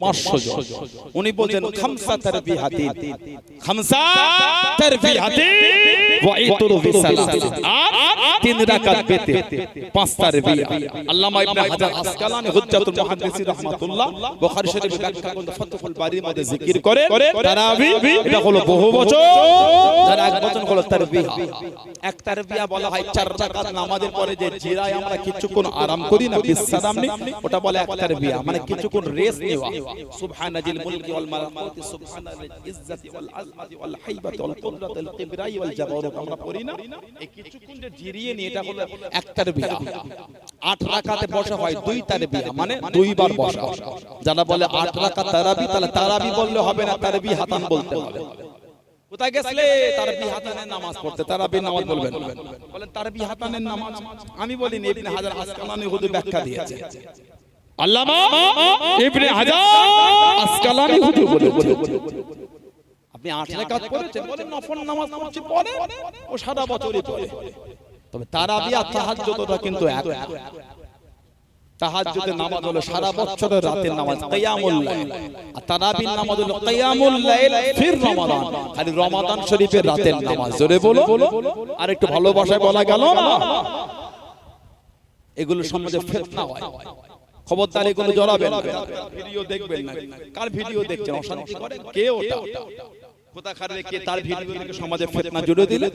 পাঁচশো জন। উনি বলছেন খামসা তার বিহাতি খামসা তার হাতি ওয়াইতুরু বিসালাত আর তিন রাকাত পেতে পাঁচ তারবি আল্লামা ইবনে হাজার আসকালানি হুজ্জাতুল মুহাদ্দিসিন রাহমাতুল্লাহ বুখারী শরীফে ব্যাখ্যা করতে ফাতহুল বারীর মধ্যে জিকির করে তারাবি এটা হলো বহু বচন যারা এক বচন হলো তারবি এক তারবিয়া বলা হয় চার রাকাত নামাজের পরে যে জিরায় আমরা কিছুক্ষণ আরাম করি না বিশ্রাম নিই ওটা বলে এক মানে কিছুক্ষণ রেস্ট নেওয়া সুবহান মুলকি ওয়াল মালাকুতি সুবহান ইজ্জতি ওয়াল আজমতি ওয়াল হাইবাতি ওয়াল কুদরাতি কিবরাই ওয়াল জাবারুত আমরা পড়ি না। এই কিছুক্ষণ যে জিরিয়ে নিয়ে এটা হলো এক তারবিয়া আট রাকাতে বসা হয় দুই তারবিয়া মানে দুইবার বসা। যারা বলে আট রাকাত তারাবি তাহলে তারাবি বললে হবে না তারবি হাতান বলতে হবে। কোথায় গেছলে? তারবি হাতানের নামাজ পড়তে। তারাবি নামাজ বলবেন। বলেন তারবি হাতানের নামাজ। আমি বলিনি ইবনে হাজার আসকালানি হুজুর ব্যাখ্যা দিয়েছে। আল্লামা ইবনে হাজার আসকালানি হুজুর বলে বলে আপনি আট রাকাত পড়েছেন বলেন নফল নামাজ পড়ছি পড়ে ও সারা বছরই পড়ে। তবে তারাবি আর তাহাজ্জুদটা কিন্তু এক। তাহাজ্জুদের নামাজ হলো সারা বছরের রাতের নামাজ কিয়ামুল লাইল। আর তারাবির নামাজ হলো কিয়ামুল লাইল ফির রমাদান। খালি রমাদান শরীফের রাতের নামাজ। জোরে বলো। আর একটু ভালোবাসায় বলা গেল না? এগুলো সমাজে ফিতনা হয়। খবরদার এগুলো জড়াবেন। ভিডিও দেখবেন না। কার ভিডিও দেখছেন? অশান্তি করে? কে ওটা? কোথা খারে কে তার ভিডিও সমাজে ফিতনা জুড়ে দিলে?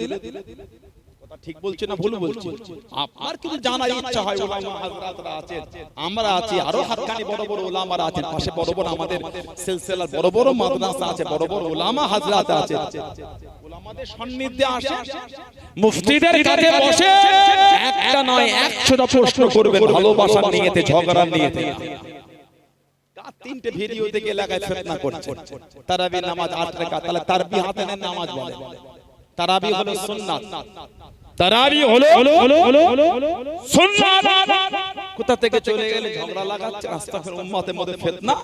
কথা ঠিক বলছে না ভুল বলছে? আপনার কিছু জানার ইচ্ছা হয় ওলামা হাজরাতরা আছেন। আমরা আছি আরও হাতখানি বড় বড় ওলামারা আছেন পাশে বড় বড় আমাদের সিলসিলার বড় বড় মাদ্রাসা আছে বড় বড় ওলামা হাজরাত আছে। ওলামাদের সান্নিধ্যে আসে। মুফতিদের কাছে বসে একটা নয় একশোটা প্রশ্ন করবেন ভালোবাসা নিয়েতে ঝগড়া নিয়েতে তিনটে ভিডিও থেকে এলাকায় ফেতনা করছে। তারাবি নামাজ আট রেখা তাহলে তারবি হাতেনের নামাজ বলে। তারাবি হলো সুন্নাত। তারাবি হলো সুন্নাত। কোথা থেকে চলে গেলে ঝগড়া লাগাচ্ছে? আস্তাগফির উম্মতের মধ্যে ফিতনা।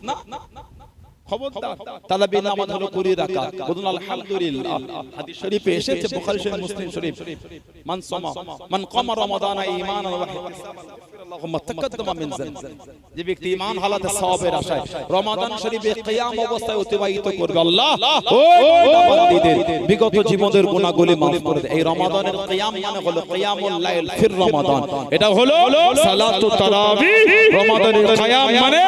রাকাত শরীফে মুসলিম শরীফ। মান সামা, মান কামা রমাদান ইহতিসাবান যে ব্যক্তি ঈমান হালাতে সওয়াবের আশায় রমাদান শরীফে কিয়াম অবস্থায় অতিবাহিত করবে। আল্লাহ! বান্দাদের বিগত জীবনের গুনাহগুলি maaf করে দেয় এই রমাদানের কিয়াম মানে হলো কিয়ামুল লাইল ফির রমাদান। এটা হলো সালাতু তারাবি। রমাদানের কিয়াম মানে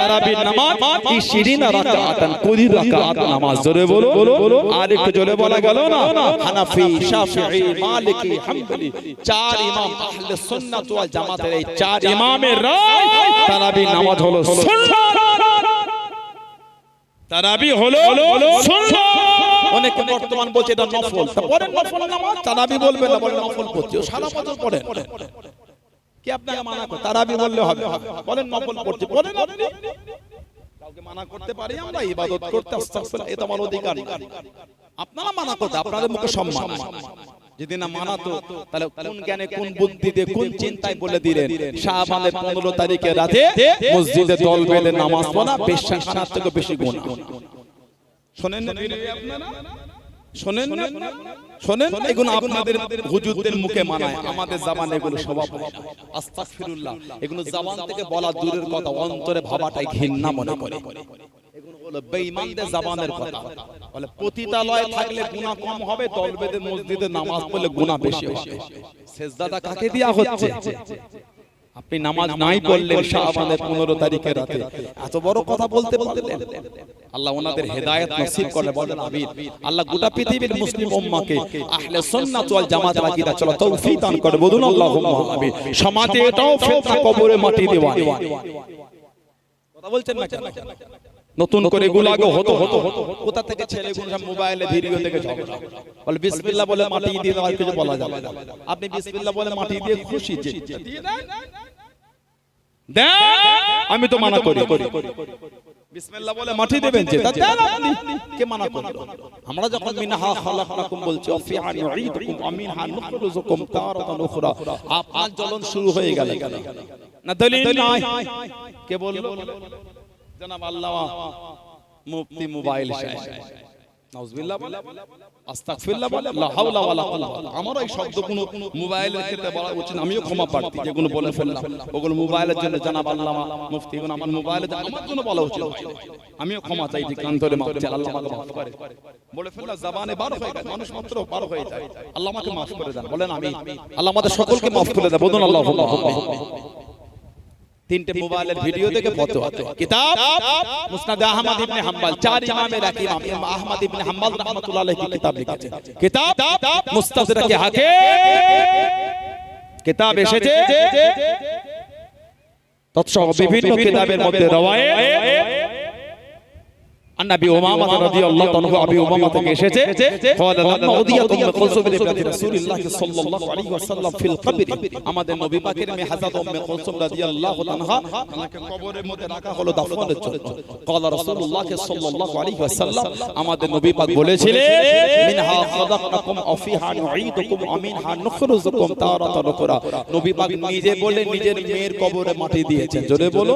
তারাবির নামাজ। 20 রাকাতান 20 রাকাত নামাজ। জোরে বলো আর একটু জোরে বলা গেল না? হানাফি শাফিঈ মালিকি হাম্বলি চার ইমাম আহলে সুন্নাত ওয়াল জামাতের এই চার ইমামের রায় তারাবি নামাজ হলো তারাবি হলো অনেকে বর্তমান বলছে এটা নফল। পড়েন নফল নামাজ? তারাবি বলবেন না বলেন নফল পড়ছি সারা বছর পড়েন। কি আপনাকে মানা করে? তারাবি বললে হবে। বলেন নফল পড়ছি আপনি। কাউকে মানা করতে পারি আমরা ইবাদত করতে আস্তাগফিরুল্লাহ এটা আমার অধিকার আপনারা মানা করতে আপনাদের মুখে সম্মান যদি না মানাতো তাহলে কোন জ্ঞানে কোন বুদ্ধিতে কোন চিন্তায় বলে দিলেন? শাহবানের পনেরো তারিখে রাতে মসজিদে দল বেঁধে নামাজ পড়া বেশা খানার থেকে বেশি গুণা। শোনেন আপনারা শোনেন শোনেন এগুলো আপনাদের হুজুরদের মুখে মানায়। আমাদের জাবান এগুলো স্বভাব না। আস্তাগফিরুল্লাহ। এগুলো জাবান থেকে বলা দূরের কথা। অন্তরে ভাবাটাই ঘৃণা মনে করে। হলো বেঈমানদের জাবানের কথা। বলে পতিতালয়ে থাকলে গুনাহ কম হবে মসজিদে নামাজ পড়লে গুনাহ বেশি হবে। সেজদাটা কাকে দেয়া হচ্ছে? আপনি নামাজ নাই পড়লেন শাহবানের পনেরো তারিখের রাতে। এত বড় কথা বলতে পারলেন আল্লাহ ওনাদের হেদায়েত নসিব করে বলেন আমিন। আল্লাহ গোটা পৃথিবীর মুসলিম উম্মাহকে আহলে সুন্নাত ওয়াল জামাত আকীদা চলো তৌফিক দান করে বলুন আল্লাহুম্মা আমিন। সমাজে এটাও ফিতনা কবরে মাটি দেওয়া কথা বলছেন না কেন? নতুন করে গুলাগো হতো হতো। হতো কোথা থেকে ছেলেগুলো সব মোবাইলে ভিডিও দেখে ঝগড়া বলে বিসমিল্লাহ বলে মাটি দিয়ে দেওয়ার কিছু বলা যাবে আপনি বিসমিল্লাহ বলে মাটি দিয়ে খুশি যে দিয়ে দেন! দেন আমি তো মানা করি। বিসমিল্লাহ বলে মাটি দেবেন যে তা দেন আপনি। কে মানা করল আমরা যখন মিনহা খালাকনাকুম বলছি অফিহা নুঈদুকুম আমিনহা নুখরিজুকুম তারাতান উখরা আপনার জ্বলন শুরু হয়ে গেল। না দলিল নাই। কে বলল? জনাব আল্লাহ মুফতি মোবাইল বলে উচিত, আমিও ক্ষমা যেগুলো বলে মোবাইলের জন্য আমার আমার জন্য বলা উচিত। আমিও ক্ষমা আল্লাহ মাফ করে। বলে ফেললাম বার হয়ে বার হয়ে যায়। আল্লাহ আমাকে মাফ বলেন আমি আল্লাহ আমাদের মাফ বলুন আল্লাহ তিনটে মোবাইলের ভিডিও দেখে ফতোয়া। কিতাব? মুসনাদ আহমদ ইবনে হাম্বল। চার ইমামের এক ইমাম আহমদ ইবনে হাম্বল রাহমাতুল্লাহ আলাইহি কিতাব লিখেছেন কিতাব? মুস্তাদরাকে হাকে কিতাব এসেছে। তৎসহ বিভিন্ন কিতাবের মধ্যে রওয়ায়েত। عن ابي امامه رضي الله عنه ابي امامه থেকে এসেছে قال لما اوديت ام كلثوم بنت رسول الله صلى الله عليه وسلم في القبر আমাদের নবী পাকের মেয়ে হযরত উম্মে কুলসুম রাদিয়াল্লাহু তাআলা তাকে কবরের মধ্যে রাখা হলো দাফনের জন্য قال رسول الله صلى الله عليه وسلم আমাদের নবী পাক বলেছিলেন মিনহা খালাকনাকুম ওয়া নুঈদুকুম ওয়া মিনহা নুখরিজুকুম তারাতান উখরা নবী পাক নিজে বলে নিজের মেয়ের কবরে মাটি দিয়েছেন জোরে বলো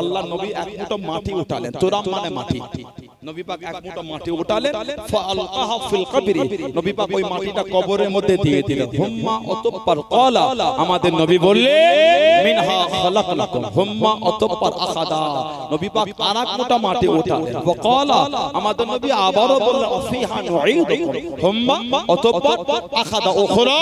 আল্লাহ নবী এক মুঠো মাটি উঠালেন। তোরাম মানে মাটি? নবী পাক এক মুঠো মাটি উঠালেন। ফাআলকাহা ফিল কবরি। নবী পাক ওই মাটিটা কবরের মধ্যে দিয়ে দিলেন। হুম্মা অতঃপর ক্বালা আমাদের নবী বললেন মিনহা খালাকনাকুম। হুম্মা অতঃপর আখাদা। নবী পাক আরেক মুঠো মাটি উঠালেন। ওয়া আমাদের নবী আবারও বললেন অফিহা নুঈদুকুম হুম্মা অতঃপর আখাদা। উখরা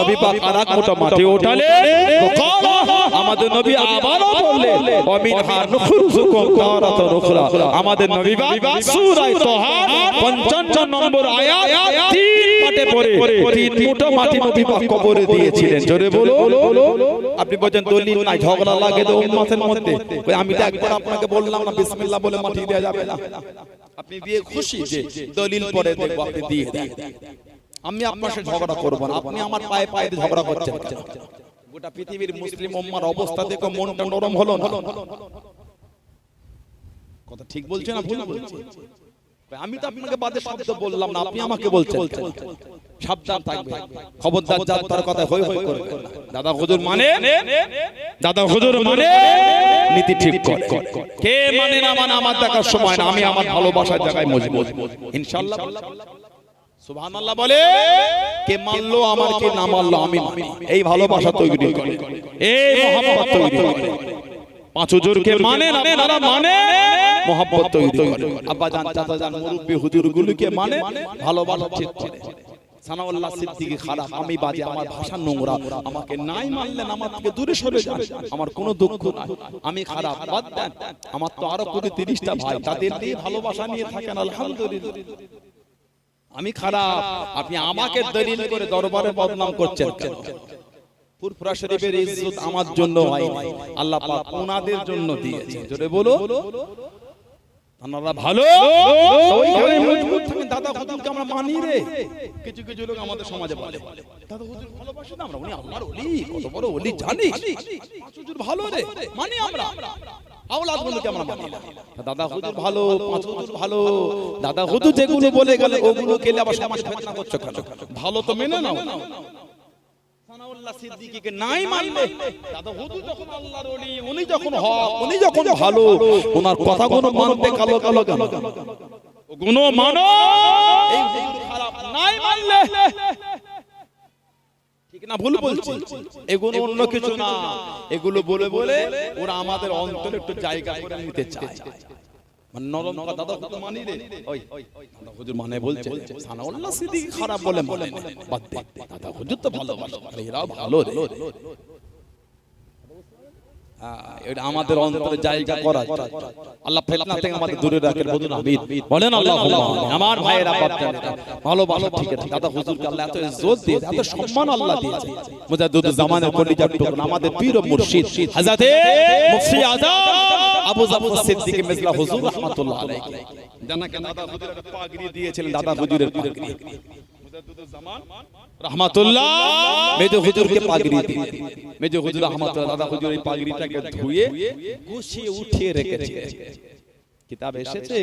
নবী পাক আরেক মুঠো মাটি উঠালেন। ওয়া আমাদের নবী আবারও বললেন ওয়া মিনহা নুখরিজুকুম তারাতান উখরা। আমাদের নবী পাক সূরা তাহা 55 নম্বর আয়াত তিন পাটে পড়ে তিন মুঠো মাটি নবী পাক কবরে দিয়েছিলেন। জোরে বলো আপনি বলেন দলিল নাই ঝগড়া লাগে তো উম্মতের মধ্যে। আমি তো একবার আপনাকে বললাম না বিসমিল্লাহ বলে মাটি দেয়া যাবে না। আপনি দিয়ে খুশি যে দলিল আপনি দিয়ে দেন। আমি আপনার সাথে ঝগড়া করব না আপনি আমার পায়ে পায়ে ঝগড়া করছেন গোটা পৃথিবীর মুসলিম উম্মার অবস্থা দেখো মনটা নরম হলো না। কথা ঠিক বলছে না ভুল বলছে? আমি তো আপনাকে বাদে শব্দ বললাম না আপনি আমাকে বলছেন। সাবধান থাকবে। খবরদার যার তার কথা হই হই করবে না। দাদা হুজুর মানে? দাদা হুজুর মানে? নীতি ঠিক করে। কে মানে না মানে আমার দেখার সময় না আমি আমার ভালোবাসার জায়গায় মজবুত। ইনশাআল্লাহ। সুবহানাল্লাহ বলে? কে মানলো আমার কে না মানলো আমি এই ভালোবাসা তৈরি করে। এই মহব্বত তৈরি করে। পাঁচ হুজুরকে মানে না তারা মানে মহব্বত তৈরি করে। আব্বা জান চাচা জান মুরব্বি হুজুর মানে ভালোবাসা সানাউল্লাহ সিদ্দিকী খারাপ আমি বাজে আমার ভাষা নোংরা আমাকে নাই মানলেন আমার থেকে দূরে সরে যান আমার কোনো দুঃখ নাই। আমি খারাপ বাদ দেন আমার তো আরও কোটি তিরিশটা ভাই তাদের দিয়ে ভালোবাসা নিয়ে থাকেন আলহামদুলিল্লাহ। আমি খারাপ আপনি আমাকে দলিল করে দরবারে বদনাম করছেন কেন? ফুরফুরা শরীফের ইজ্জত আমার জন্য হয়নি আল্লাহ পাক ওনাদের জন্য দিয়েছে। জোরে বলো। আপনারা ভালো? ওইখানে মজবুত থাকেন। দাদা হুজুরকে আমরা মানি রে। কিছু কিছু লোক আমাদের সমাজে বলে। দাদা হুজুর ভালোবাসি না আমরা উনি আল্লাহর ওলি কত বড় ওলি জানিস হুজুর ভালো রে। মানি আমরা। আওলাদ গুলোকে আমরা মানি না দাদা হুজুর ভালো পাঁচ হুজুর ভালো। দাদা হুজুর যেগুলো বলে গেলে ওগুলো গেলে আবার সমাজে ফেতনা করছ ভালো তো মেনে নাও। সানাউল্লাহ সিদ্দিকীকে নাই মানলে দাদা হুজুর যখন আল্লাহর ওলি উনি যখন হক উনি যখন ভালো ওনার কথাগুলো মানতে কালো কালো কেন? গুণ মানো! এই হুজুর খারাপ নাই মানলে! ঠিক না ভুল বলছি। এগুলো অন্য কিছু না। এগুলো বলে বলে ওরা আমাদের অন্তরে একটু জায়গা করে নিতে চায়। মানে হুজুর মানি হুজুর মানে। হুজুর আমাদের অন্তরে জায়গা করা। আল্লাহ আমাদের দূরে রাখেন বলুন বলেন আল্লাহ আমার ভাইয়েরা বাচ্চারা ভালো ভালো ঠিক আছে। দাদা আল্লাহ এত ইজ্জত দিয়েছে, এত সম্মান আল্লাহ দিয়েছে। মুজাদ্দিদ জামানের টুকরা, আমাদের পীর মুর্শিদ। হযরতে মুফতি আযম আবু জাফর সিদ্দিক মিজলা হুজুর রাহমাতুল্লাহ আলাইহি। জানাকে দাদা হুজুর পাগড়ি দিয়েছিলেন দাদা হুজুরের পাগড়ি। রহমাতুল্লাহ। মেজো হুজুরকে পাগড়ি দিয়ে। মেজো হুজুর রহমাতুল্লাহ দাদা হুজুর এই পাগড়িটাকে ধুয়ে গুছিয়ে উঠিয়ে রেখেছে। কিতাব এসেছে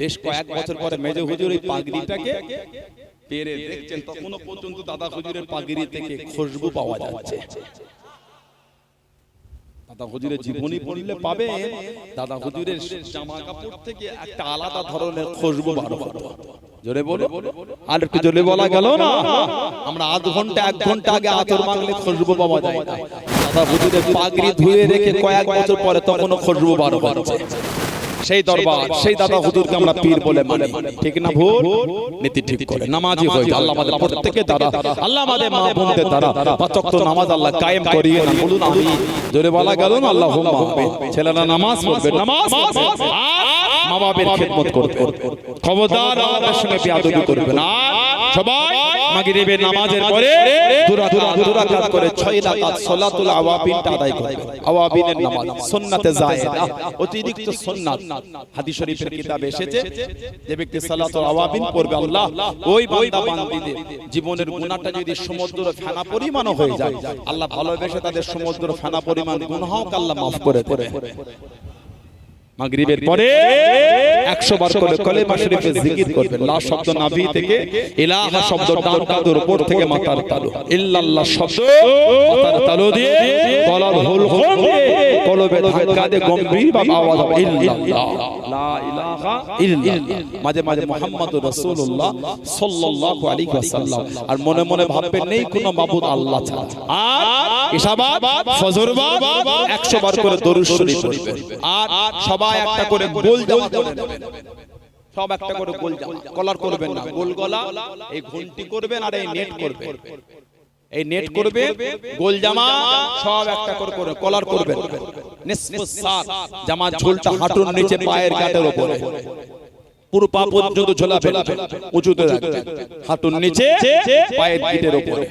বেশ কয়েক বছর পরে মেজো হুজুর এই পাগড়িটাকে পেরে দেখছেন তখনও পর্যন্ত দাদা হুজুরের পাগড়ি থেকে খুশবু পাওয়া যাচ্ছে। দাদা হুজুরের জীবনী পড়লে পাবে। দাদা হুজুরের জামা কাপড় থেকে একটা আলাদা ধরনের খুশবু বার হবে। জোরে বলো। আর একটু জোরে বলা গেল না? আমরা আধ ঘণ্টা এক ঘণ্টা আগে আতর মাগলে খুশবু পাওয়া যায়। না দাদা হুজুরের পাগড়ি ধুয়ে রেখে কয়েক বছর পরে তখনও খুশবু বার হচ্ছে। সেই দরবার সেই দাদা হুজুরকে আমরা পীর বলে মানি। ঠিক না ভুল? নীতি ঠিক করে। নামাজি হয়ে। আল্লাহ আমাদের প্রত্যেককে দ্বারা আল্লাহ আমাদের মা বোনদের দ্বারা পাঁচ ওয়াক্ত নামাজ আল্লাহ কায়েম করিয়ে না বলুন আমি জোরে বলা গেল না? আল্লাহ ছেলেরা নামাজ পড়বে নামাজ আর মা বাবার খেদমত করবে। খবরদার আমাদের সঙ্গে বিয়াদবি করবে না। সবাই মাগরিবের নামাজের পরে দুরাকাত দুরাকাত করে ছয় রাকাত সালাতুল আওয়াবিনটা আদায় করবে আওয়াবিনের নামাজ সুন্নাতে অতিরিক্ত সুন্নাত। হাদিস শরীফের কিতাবে এসেছে যে ব্যক্তি সালাতুল আওয়াবিন পড়বে আল্লাহ ওই বান্দা বান্দীদের জীবনের গুনাহটা যদি সমুদ্র ফেনা পরিমাণও হয়ে যায় আল্লাহ ভালোবেসে তাদের সমুদ্র ফেনা পরিমাণ গুনাহও আল্লাহ মাফ করে দেবে। মাগরিবের পরে 100 বার করে কলেমা শরীফে জিকির করবেন। লা শব্দ নাভি থেকে ইলাহা শব্দ ডান কাঁধের উপর থেকে মাথার তালু। ইল্লাল্লাহ শব্দ মাথার তালু দিয়ে গলার হোল কলবে ধাক্কা দিয়ে গম্ভীর ভাবে আওয়াজ হবে। ইল্লাল্লাহ লা ইলাহা ইল্লাল্লাহ। মাঝে মাঝে মুহাম্মদুর রাসূলুল্লাহ সাল্লাল্লাহু আলাইহি ওয়াসাল্লাম। আর মনে মনে ভাববেন নেই কোনো মাবুদ আল্লাহ ছাড়া। আর ইশাবাদ ফজরবাদ 100 বার করে দরুদ শরীফ পড়বেন। আর সবাই একটা করে গোল জামা করে সব একটা করে গোল জামা কলার করবেন না। গোল গলা এই ঘন্টি করবেন আর এই নেট করবেন। এই নেট করবে গোল জামা সব একটা করে করে কলার করবেন। নিসফুস সাক জামা ঝোলটা হাঁটুর নিচে পায়ের কাটের উপরে পুরো পা পর্যন্ত ঝোলাবেন উঁচুতে রাখবেন হাঁটুর নিচে পায়ের গিটের উপরে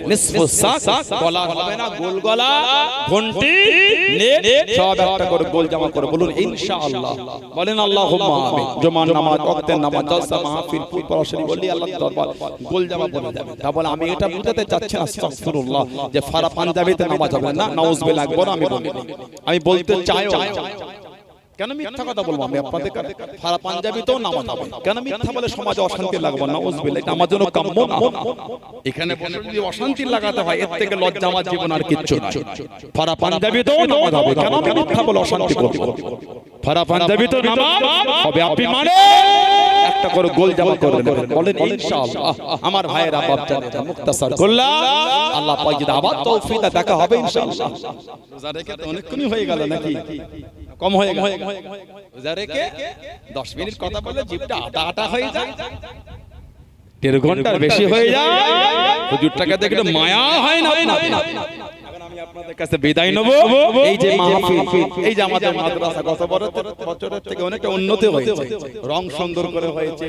সাক গলা হবে না গোল গলা। ঘন্টি নেট সব একটা করে গোল জামা করে বলুন ইনশাআল্লাহ। বলেন আল্লাহুম্মা আমিন। জুমার নামাজ ওয়াক্তের নামাজ জলসা মাহফিল ফুল পড়াশোনা বলি আল্লাহর দরবার। গোল জামা বলে যাবে। তা বলে আমি এটা বুঝাতে চাচ্ছি না আস্তাগফিরুল্লাহ যে ফারা পাঞ্জাবিতে নামাজ হবে না নাউজুবিল্লাহ আকবার আমি বলি। আমি বলতে চাইও। কেন মিথ্যা কথা বলব আমি আপনাদের কাছে ফারা পাঞ্জাবিতেও নামাজ হবে কেন মিথ্যা বলে সমাজে অশান্তি লাগবে না? এটা আমার জন্য কাম্য না। এখানে বসে যদি অশান্তি লাগাতে হয় এর থেকে লজ্জা আমার জীবন আর কিচ্ছু না। ফারা পাঞ্জাবিতেও নামাজ হবে কেন আমি মিথ্যা বলে অশান্তি করব? ফারা পাঞ্জাবিতেও নামাজ হবে আপনি মানে একটা করে গোল জামা করবেন বলেন ইনশাআল্লাহ। আমার ভাইয়েরা বাপ জানে মুক্তাসার করলাম আল্লাহ পাক যদি আবার তৌফিক দেখা হবে ইনশাআল্লাহ। রোজা রেখে তো অনেকক্ষণই হয়ে গেল নাকি? কম হয়ে গেল। রোজা রেখে দশ মিনিট কথা বললে জিভটা আটা আটা হয়ে যায়। দেড় ঘণ্টার বেশি হয়ে যায়। হুজুরটাকে দেখলে মায়া হয় না। আপনার। এখন আমি আপনাদের কাছে বিদায় নেব। এই যে মাহফিল এই যে আমাদের মাদ্রাসা গত বছরের বছরের থেকে অনেকটা উন্নতি হয়েছে। রং সুন্দর করে হয়েছে।